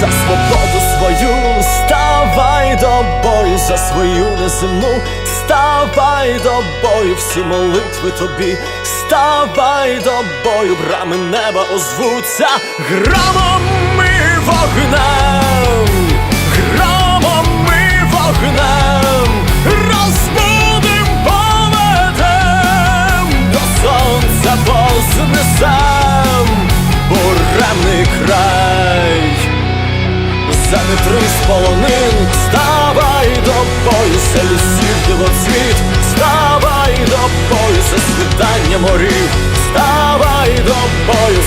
за свободу свою, ставай до бою за свою неземну, ставай до бою, всі молитви тобі, ставай до бою, брами неба озвуться. Громом і вогнем, громом і вогнем, розбудим поведем, до сонця вознесем буремний край. Полонин, ставай до пояса лісів білоцвіт, ставай до пояса світання морів, ставай до бою,